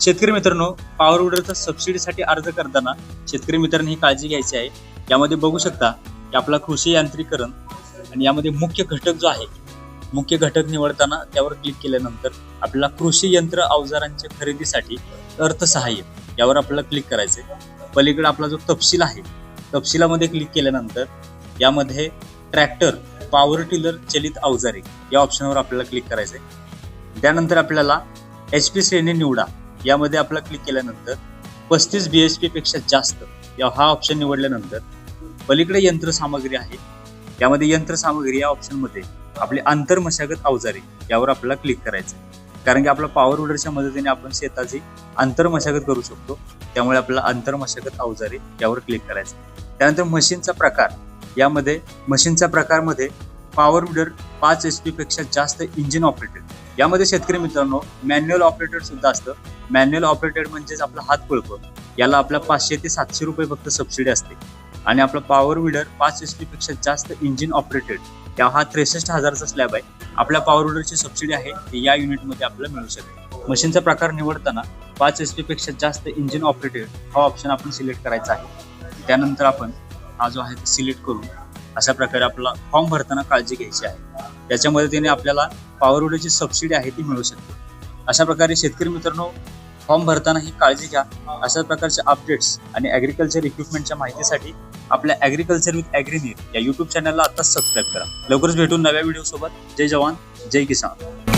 शेतकरी मित्रांनो पॉवर विडरचा सबसिडीसाठी अर्ज करताना शेतकरी मित्रांनी ही काळजी घ्यायची आहे. यामध्ये बघू शकता की आपला कृषी यांत्रिकरण आणि यामध्ये मुख्य घटक जो आहे मुख्य घटक निवडताना त्यावर क्लिक केल्यानंतर आपल्याला कृषी यंत्र अवजारांच्या खरेदीसाठी अर्थसहाय्य यावर आपल्याला क्लिक करायचं आहे पलीकडे आपला जो तपशील आहे तपशिलामध्ये क्लिक केल्यानंतर यामध्ये ट्रॅक्टर पॉवर टिलर चलित अवजारे या ऑप्शनवर आपल्याला क्लिक करायचं आहे त्यानंतर आपल्याला एच पी श्रेणी निवडा. यामध्ये आपला क्लिक केल्यानंतर पस्तीस बी एच पी पेक्षा जास्त या हा ऑप्शन निवडल्यानंतर पलीकडे यंत्रसामग्री आहे. यामध्ये यंत्रसामग्री या ऑप्शनमध्ये आपले आंतरमशागत अवजारे यावर आपल्याला क्लिक करायचं कारण की आपला पॉवर विडरच्या मदतीने आपण शेताची आंतरमशागत करू शकतो. त्यामुळे आपल्याला आंतरमशागत अवजारे यावर क्लिक करायचं त्यानंतर मशीनचा प्रकार. यामध्ये मशीनच्या प्रकारमध्ये पॉवर विडर पाच एच पी पेक्षा जास्त इंजिन ऑपरेटर यामध्ये शेतकरी मित्रांनो मॅन्युअल ऑपरेटर सुद्धा असतं. मॅन्युअल ऑपरेटेड म्हणजेच आपला हात पळप याला आपल्या पाचशे ते सातशे रुपये फक्त सबसिडी असते. आणि आपला पॉवर विडर पाच एसपेक्षा जास्त इंजिन ऑपरेटेड या हा त्रेसष्ट हजारचा स्लॅब आहे. आपल्या पॉवर विडरची सबसिडी आहे ती या युनिटमध्ये आपल्याला मिळू शकते मशीनचा प्रकार निवडताना पाच एच पी पेक्षा जास्त इंजिन ऑपरेटेड हा ऑप्शन आपण सिलेक्ट करायचा आहे. त्यानंतर आपण हा जो आहे तो सिलेक्ट करून अशा प्रकारे आपला फॉर्म भरताना काळजी घ्यायची आहे. त्याच्या मदतीने आपल्याला पॉवर विडरची सबसिडी आहे ती मिळू शकते. अशा प्रकारे शेतकरी मित्रांनो फॉर्म भरताना ही काळजी घ्या. अशा प्रकारचे अपडेट्स आणि ॲग्रिकल्चर इक्विपमेंटच्या माहितीसाठी आपल्या ॲग्रिकल्चर विथ ॲग्रीनीर या यूट्यूब चॅनलला आताच सबस्क्राईब करा. लवकरच भेटून नव्या व्हिडिओ सोबत. जय जवान जय किसान.